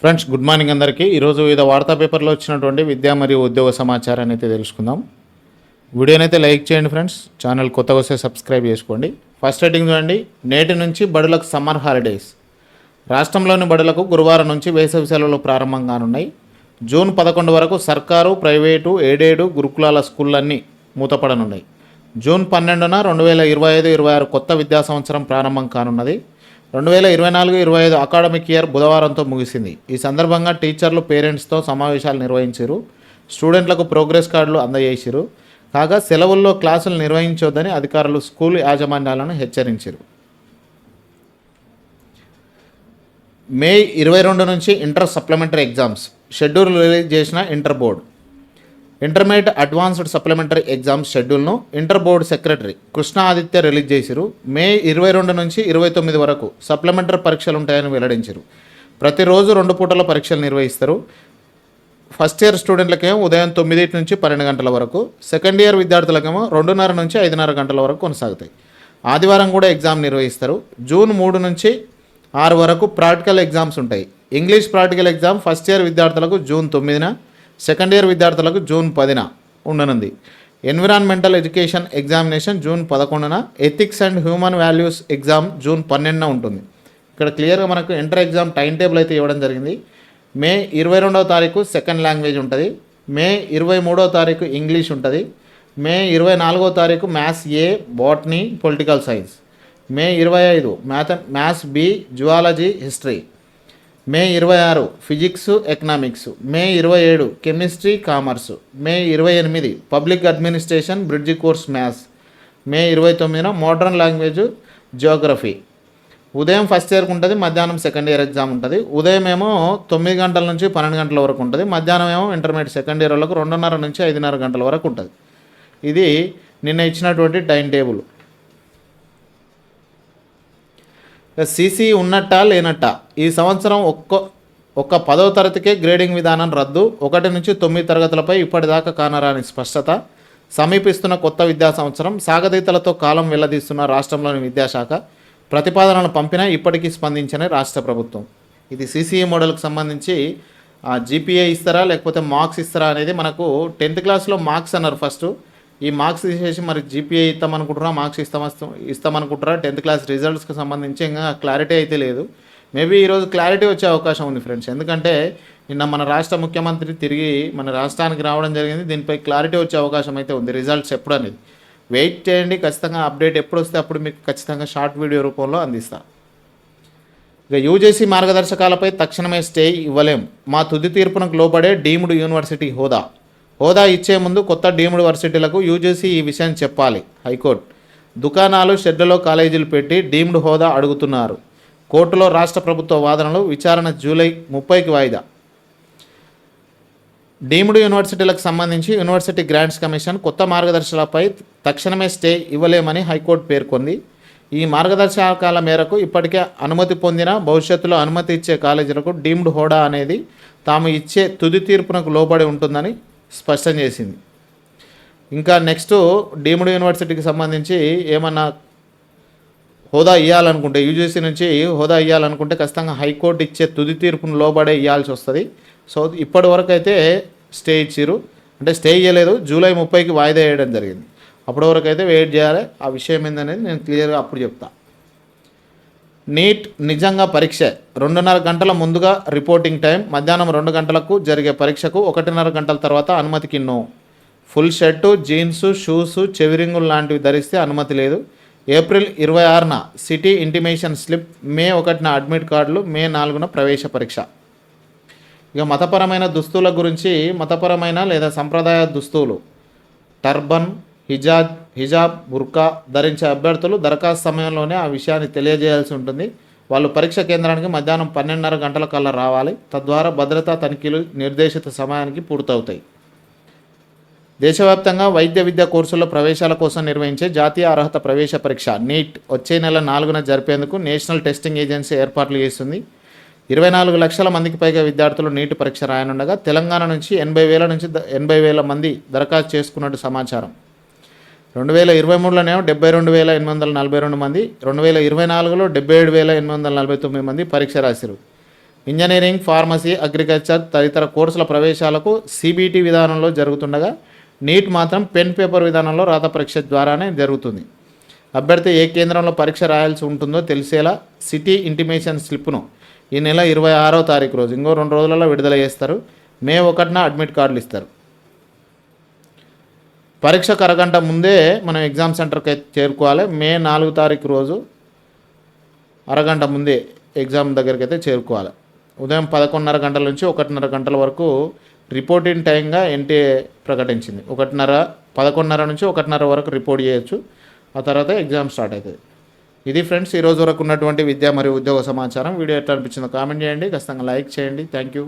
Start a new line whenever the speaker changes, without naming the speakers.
Friends good morning అందరికీ. ఈరోజు వివిధ వార్తా పేపర్లో వచ్చినటువంటి విద్యా మరియు ఉద్యోగ సమాచారాన్ని అయితే తెలుసుకుందాం. వీడియోనైతే లైక్ చేయండి ఫ్రెండ్స్. ఛానల్ కొత్తగా వస్తే సబ్స్క్రైబ్ చేసుకోండి. ఫస్ట్ రేటింగ్ చూడండి. నేటి నుంచి బడులకు సమ్మర్ హాలిడేస్. రాష్ట్రంలోని బడులకు గురువారం నుంచి వేసవి సెలవులు ప్రారంభం కానున్నాయి. జూన్ పదకొండు వరకు సర్కారు ప్రైవేటు ఏడేడు గురుకులాల స్కూళ్ళన్నీ మూతపడనున్నాయి. జూన్ పన్నెండున రెండు వేల ఇరవై ఐదు ఇరవై ఆరు కొత్త విద్యా సంవత్సరం ప్రారంభం కానున్నది. రెండు వేల ఇరవై నాలుగు ఇరవై ఐదు అకాడమిక్ ఇయర్ బుధవారంతో ముగిసింది. ఈ సందర్భంగా టీచర్లు పేరెంట్స్తో సమావేశాలు నిర్వహించారు స్టూడెంట్లకు ప్రోగ్రెస్ కార్డులు అందజేసిరు కాగా సెలవుల్లో క్లాసులు నిర్వహించొద్దని అధికారులు స్కూల్ యాజమాన్యాలను హెచ్చరించారు మే ఇరవై రెండు నుంచి inter supplementary exams schedule release చేసిన inter board. Intermediate advanced supplementary exams షెడ్యూల్ను inter board secretary Krishna Aditya release చేసిరు. మే ఇరవై రెండు నుంచి ఇరవై తొమ్మిది వరకు సప్లిమెంటరీ పరీక్షలు ఉంటాయని వెల్లడించారు. ప్రతిరోజు రెండు పూటల పరీక్షలు నిర్వహిస్తారు. ఫస్ట్ ఇయర్ స్టూడెంట్లకేమో ఉదయం తొమ్మిది నుంచి పన్నెండు గంటల వరకు సెకండ్ ఇయర్ విద్యార్థులకేమో రెండున్నర నుంచి ఐదున్నర గంటల వరకు కొనసాగుతాయి. ఆదివారం కూడా ఎగ్జామ్ నిర్వహిస్తారు. జూన్ మూడు నుంచి ఆరు వరకు ప్రాక్టికల్ ఎగ్జామ్స్ ఉంటాయి. English practical exam first year విద్యార్థులకు జూన్ తొమ్మిదిన సెకండ్ ఇయర్ విద్యార్థులకు జూన్ పదిన ఉండనుంది. ఎన్విరాన్మెంటల్ ఎడ్యుకేషన్ ఎగ్జామినేషన్ జూన్ పదకొండున ethics and human values exam June పన్నెండున ఉంటుంది. ఇక్కడ క్లియర్గా మనకు ఇంటర్ ఎగ్జామ్ టైం టేబుల్ అయితే ఇవ్వడం జరిగింది. మే ఇరవై రెండవ తారీఖు సెకండ్ లాంగ్వేజ్ ఉంటుంది. మే ఇరవై మూడవ తారీఖు ఇంగ్లీష్ ఉంటుంది. మే ఇరవై నాలుగో తారీఖు maths A botany political science May ఇరవై ఐదు మ్యాథ maths B zoology history May ఇరవై ఆరు ఫిజిక్స్ ఎకనామిక్స్. మే ఇరవై ఏడు కెమిస్ట్రీ కామర్స్. మే ఇరవై ఎనిమిది public administration bridge course maths. May ఇరవై తొమ్మిదిన మోడర్న్ లాంగ్వేజ్ జియోగ్రఫీ ఉదయం ఫస్ట్ ఇయర్కి ఉంటుంది మధ్యాహ్నం సెకండ్ ఇయర్ ఎగ్జామ్ ఉంటుంది. ఉదయం ఏమో తొమ్మిది గంటల నుంచి పన్నెండు గంటల వరకు ఉంటుంది. మధ్యాహ్నం ఏమో ఇంటర్మీడియట్ సెకండ్ ఇయర్ వాళ్ళకు రెండున్నర నుంచి ఐదున్నర గంటల వరకు ఉంటుంది. ఇది నిన్న ఇచ్చినటువంటి టైం టేబుల్. సీసీ ఉన్నట్టా లేనట్టా? ఈ సంవత్సరం ఒక్క ఒక్క పదవ తరగతికే గ్రేడింగ్ విధానం రద్దు ఒకటి నుంచి తొమ్మిది తరగతులపై ఇప్పటిదాకా కానరాని స్పష్టత. సమీపిస్తున్న కొత్త విద్యా సంవత్సరం సాగతీతలతో కాలం వెల్లదీస్తున్న రాష్ట్రంలోని విద్యాశాఖ ప్రతిపాదనలు పంపినా ఇప్పటికీ స్పందించని రాష్ట్ర ప్రభుత్వం. ఇది సీసీఈ మోడల్కి సంబంధించి జీపీఏ ఇస్తారా లేకపోతే మార్క్స్ ఇస్తారా అనేది మనకు టెన్త్ క్లాస్లో మార్క్స్ అన్నారు ఫస్ట్. ఈ మార్క్స్ తీసేసి మరి జీపీఏ ఇస్తామనుకుంటున్నా మార్క్స్ ఇస్తాం ఇస్తామనుకుంటారా టెన్త్ క్లాస్ రిజల్ట్స్కి సంబంధించి ఇంకా క్లారిటీ అయితే లేదు. మేబీ ఈరోజు క్లారిటీ వచ్చే అవకాశం ఉంది ఫ్రెండ్స్. ఎందుకంటే నిన్న మన రాష్ట్ర ముఖ్యమంత్రి తిరిగి మన రాష్ట్రానికి రావడం జరిగింది. దీనిపై క్లారిటీ వచ్చే అవకాశం అయితే ఉంది రిజల్ట్స్ ఎప్పుడు అనేది. వెయిట్ చేయండి. ఖచ్చితంగా అప్డేట్ ఎప్పుడు వస్తే అప్పుడు మీకు ఖచ్చితంగా షార్ట్ వీడియో రూపంలో అందిస్తాను ఇక యూజీసీ మార్గదర్శకాలపై తక్షణమే స్టే ఇవ్వలేం. మా తుది తీర్పునకు లోబడే డీమ్డ్ యూనివర్సిటీ హోదా. హోదా ఇచ్చే ముందు కొత్త డీమ్డ్ వర్సిటీలకు యూజీసీ ఈ విషయం చెప్పాలి. హైకోర్టు. దుకాణాలు షెడ్లలో కాలేజీలు పెట్టి డీమ్డ్ హోదా అడుగుతున్నారు. కోర్టులో రాష్ట్ర ప్రభుత్వ వాదనలు విచారణ జూలై ముప్పైకి వాయిదా. డీమ్డ్ యూనివర్సిటీలకు సంబంధించి యూనివర్సిటీ గ్రాంట్స్ కమిషన్ కొత్త మార్గదర్శకాలపై తక్షణమే స్టే ఇవ్వలేమని హైకోర్టు పేర్కొంది. ఈ మార్గదర్శకాల మేరకు ఇప్పటికే అనుమతి పొందిన భవిష్యత్తులో అనుమతి ఇచ్చే కాలేజీలకు డీమ్డ్ హోడా అనేది తాము ఇచ్చే తుది తీర్పునకు లోబడి ఉంటుందని స్పష్టం చేసింది. ఇంకా నెక్స్ట్ డీమ్డ్ యూనివర్సిటీకి సంబంధించి ఏమన్నా హోదా ఇవ్వాలనుకుంటే యూజీసీ నుంచి హోదా ఇవ్వాలనుకుంటే ఖచ్చితంగా హైకోర్టు ఇచ్చే తుది తీర్పును లోబడే ఇవ్వాల్సి వస్తుంది. సో ఇప్పటి వరకు అయితే స్టే ఇచ్చిరు అంటే స్టే ఇవ్వలేదు జూలై ముప్పైకి వాయిదా వేయడం జరిగింది. అప్పటి వరకు అయితే వెయిట్ చేయాలి. ఆ విషయం ఏందనేది నేను క్లియర్గా అప్పుడు చెప్తా. నీట్ నిజంగా పరీక్ష. రెండున్నర గంటల ముందుగా రిపోర్టింగ్ టైం మధ్యాహ్నం రెండు గంటలకు జరిగే పరీక్షకు ఒకటిన్నర గంటల తర్వాత అనుమతికి no full shirt jeans shoes చెవిరింగులు లాంటివి ధరిస్తే అనుమతి లేదు. ఏప్రిల్ ఇరవై ఆరున సిటీ ఇంటిమేషన్ స్లిప్ మే ఒకటిన అడ్మిట్ కార్డులు మే నాలుగున ప్రవేశ పరీక్ష. ఇక మతపరమైన దుస్తుల గురించి మతపరమైన లేదా సంప్రదాయ దుస్తులు. టర్బన్ హిజాబ్ హిజాబ్ బుర్కా ధరించే అభ్యర్థులు దరఖాస్తు సమయంలోనే ఆ విషయాన్ని తెలియజేయాల్సి ఉంటుంది. వాళ్ళు పరీక్ష కేంద్రానికి మధ్యాహ్నం పన్నెండున్నర గంటల కల్లా రావాలి. తద్వారా భద్రతా తనిఖీలు నిర్దేశిత సమయానికి పూర్తవుతాయి. దేశవ్యాప్తంగా వైద్య విద్యా కోర్సుల్లో ప్రవేశాల కోసం నిర్వహించే జాతీయ అర్హత ప్రవేశ పరీక్ష నీట్ వచ్చే నెల నాలుగున జరిపేందుకు నేషనల్ టెస్టింగ్ ఏజెన్సీ ఏర్పాట్లు చేస్తుంది. ఇరవై నాలుగు లక్షల మందికి పైగా విద్యార్థులు నీట్ పరీక్ష రాయనుండగా తెలంగాణ నుంచి ఎనభై వేల నుంచి ఎనభై వేల మంది దరఖాస్తు చేసుకున్నట్టు సమాచారం. రెండు వేల ఇరవై మూడులోనేమో డెబ్బై రెండు వేల ఎనిమిది వందల నలభై రెండు మంది రెండు వేల ఇరవై నాలుగులో డెబ్బై ఏడు వేల ఎనిమిది వందల నలభై తొమ్మిది మంది పరీక్ష రాశారు ఇంజనీరింగ్ ఫార్మసీ అగ్రికల్చర్ తదితర కోర్సుల ప్రవేశాలకు సిబిటి విధానంలో జరుగుతుండగా నీట్ మాత్రం పెన్ పేపర్ విధానంలో రాత పరీక్ష ద్వారానే జరుగుతుంది. అభ్యర్థి ఏ కేంద్రంలో పరీక్ష రాయాల్సి ఉంటుందో తెలిసేలా సిటీ ఇంటిమేషన్ స్లిప్ను ఈ నెల ఇరవై ఆరో తారీఖు రోజు ఇంకో రెండు రోజులలో విడుదల చేస్తారు. మే ఒకటిన అడ్మిట్ కార్డులు ఇస్తారు. పరీక్షకు అరగంట ముందే మనం ఎగ్జామ్ సెంటర్కి అయితే చేరుకోవాలి. మే నాలుగు తారీఖు రోజు అరగంట ముందే ఎగ్జామ్ దగ్గరికి అయితే చేరుకోవాలి. ఉదయం పదకొండున్నర గంటల నుంచి ఒకటిన్నర గంటల వరకు రిపోర్టింగ్ టైంగా ఎన్టీఏ ప్రకటించింది. ఒకటిన్నర పదకొండున్నర నుంచి ఒకటిన్నర వరకు రిపోర్ట్ చేయొచ్చు. ఆ తర్వాత ఎగ్జామ్ స్టార్ట్ అవుతుంది. ఇది ఫ్రెండ్స్ ఈరోజు వరకు ఉన్నటువంటి విద్య మరియు ఉద్యోగ సమాచారం. వీడియో ఎట్లా అనిపించిందో కామెంట్ చేయండి. ఖచ్చితంగా లైక్ చేయండి. Thank you